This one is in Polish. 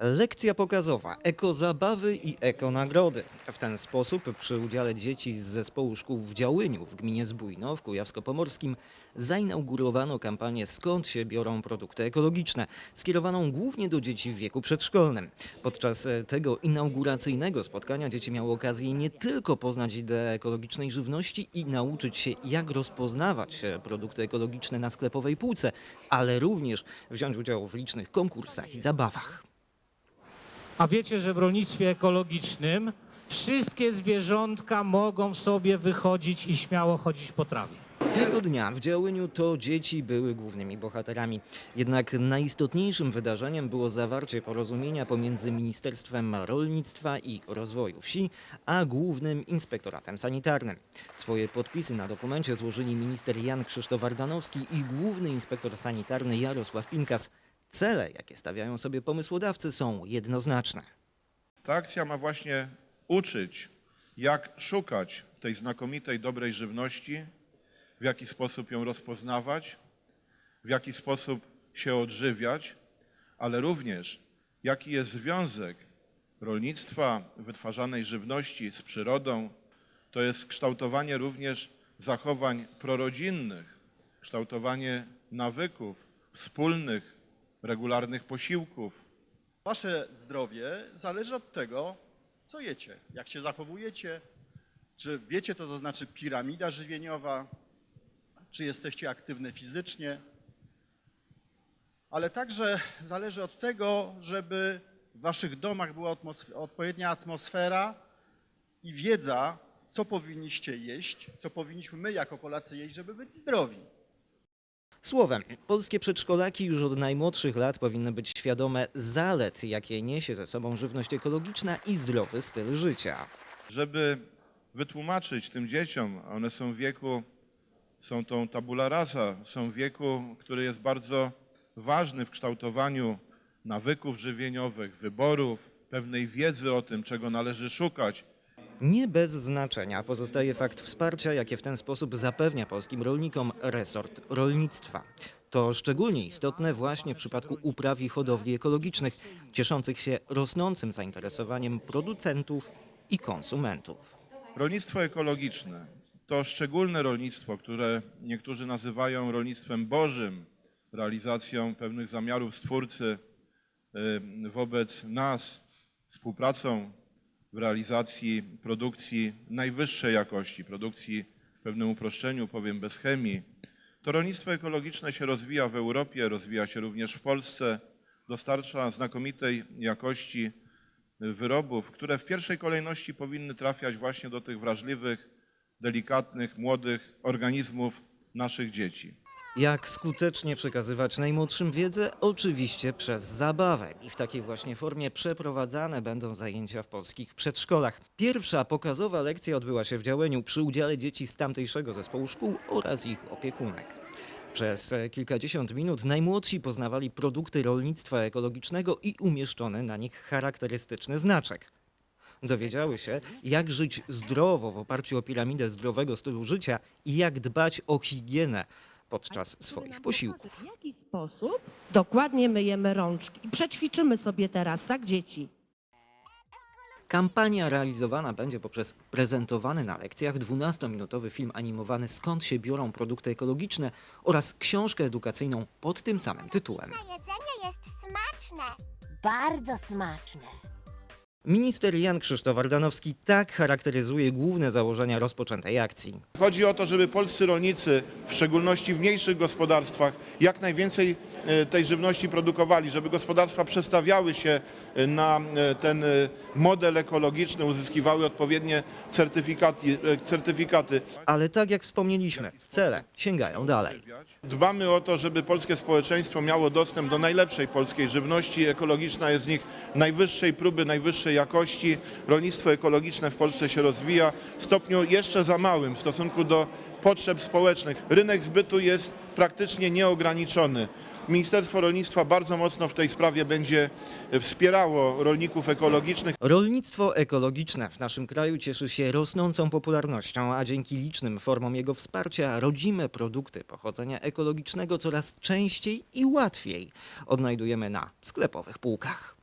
Lekcja pokazowa, ekozabawy i ekonagrody. W ten sposób przy udziale dzieci z zespołu szkół w Działyniu w gminie Zbójno w Kujawsko-Pomorskim zainaugurowano kampanię Skąd się biorą produkty ekologiczne, skierowaną głównie do dzieci w wieku przedszkolnym. Podczas e, tego inauguracyjnego spotkania dzieci miały okazję nie tylko poznać ideę ekologicznej żywności i nauczyć się jak rozpoznawać e, produkty ekologiczne na sklepowej półce, ale również wziąć udział w licznych konkursach i zabawach. A wiecie, że w rolnictwie ekologicznym wszystkie zwierzątka mogą sobie wychodzić i śmiało chodzić po trawie. Tego dnia w Działyniu to dzieci były głównymi bohaterami. Jednak najistotniejszym wydarzeniem było zawarcie porozumienia pomiędzy Ministerstwem Rolnictwa i Rozwoju Wsi, a Głównym Inspektoratem Sanitarnym. Swoje podpisy na dokumencie złożyli minister Jan Krzysztof Ardanowski i Główny Inspektor Sanitarny Jarosław Pinkas. Cele, jakie stawiają sobie pomysłodawcy, są jednoznaczne. Ta akcja ma właśnie uczyć, jak szukać tej znakomitej, dobrej żywności, w jaki sposób ją rozpoznawać, w jaki sposób się odżywiać, ale również jaki jest związek rolnictwa, wytwarzanej żywności z przyrodą. To jest kształtowanie również zachowań prorodzinnych, kształtowanie nawyków wspólnych, regularnych posiłków, Wasze zdrowie zależy od tego, co jecie, jak się zachowujecie, czy wiecie, co to znaczy piramida żywieniowa, czy jesteście aktywne fizycznie, ale także zależy od tego, żeby w waszych domach była odpowiednia atmosfera i wiedza, co powinniście jeść, co powinniśmy my jako Polacy jeść, żeby być zdrowi. Słowem, polskie przedszkolaki już od najmłodszych lat powinny być świadome zalet, jakie niesie ze sobą żywność ekologiczna i zdrowy styl życia. żeby wytłumaczyć tym dzieciom, a one są w wieku, są tą tabula rasa, są w wieku, który jest bardzo ważny w kształtowaniu nawyków żywieniowych, wyborów, pewnej wiedzy o tym, czego należy szukać. Nie bez znaczenia pozostaje fakt wsparcia, jakie w ten sposób zapewnia polskim rolnikom resort rolnictwa. To szczególnie istotne właśnie w przypadku upraw i hodowli ekologicznych, cieszących się rosnącym zainteresowaniem producentów i konsumentów. Rolnictwo ekologiczne to szczególne rolnictwo, które niektórzy nazywają rolnictwem bożym, realizacją pewnych zamiarów Stwórcy wobec nas, współpracą w realizacji produkcji najwyższej jakości, produkcji w pewnym uproszczeniu, powiem bez chemii. To rolnictwo ekologiczne się rozwija w Europie, rozwija się również w Polsce, dostarcza znakomitej jakości wyrobów, które w pierwszej kolejności powinny trafiać właśnie do tych wrażliwych, delikatnych, młodych organizmów naszych dzieci. Jak skutecznie przekazywać najmłodszym wiedzę? Oczywiście przez zabawę. I w takiej właśnie formie przeprowadzane będą zajęcia w polskich przedszkolach. Pierwsza pokazowa lekcja odbyła się w Działeniu przy udziale dzieci z tamtejszego zespołu szkół oraz ich opiekunek. Przez kilkadziesiąt minut najmłodsi poznawali produkty rolnictwa ekologicznego i umieszczony na nich charakterystyczny znaczek. Dowiedziały się, jak żyć zdrowo w oparciu o piramidę zdrowego stylu życia i jak dbać o higienę podczas swoich posiłków. W jaki sposób dokładnie myjemy rączki? I przećwiczymy sobie teraz, tak dzieci? Kampania realizowana będzie poprzez prezentowany na lekcjach 12-minutowy film animowany Skąd się biorą produkty ekologiczne oraz książkę edukacyjną pod tym samym tytułem. Jedzenie jest smaczne. Bardzo smaczne. Minister Jan Krzysztof Ardanowski tak charakteryzuje główne założenia rozpoczętej akcji. Chodzi o to, żeby polscy rolnicy, w szczególności w mniejszych gospodarstwach, jak najwięcej tej żywności produkowali, żeby gospodarstwa przestawiały się e, na e, ten e, model ekologiczny, uzyskiwały odpowiednie certyfikaty. e, certyfikaty. Ale tak jak wspomnieliśmy, cele sięgają dalej. Dbamy o to, żeby polskie społeczeństwo miało dostęp do najlepszej polskiej żywności. Ekologiczna jest z nich najwyższej próby, najwyższej jakości. Rolnictwo ekologiczne w Polsce się rozwija w stopniu jeszcze za małym w stosunku do potrzeb społecznych. Rynek zbytu jest praktycznie nieograniczony. Ministerstwo Rolnictwa bardzo mocno w tej sprawie będzie wspierało rolników ekologicznych. Rolnictwo ekologiczne w naszym kraju cieszy się rosnącą popularnością, a dzięki licznym formom jego wsparcia rodzime produkty pochodzenia ekologicznego coraz częściej i łatwiej odnajdujemy na sklepowych półkach.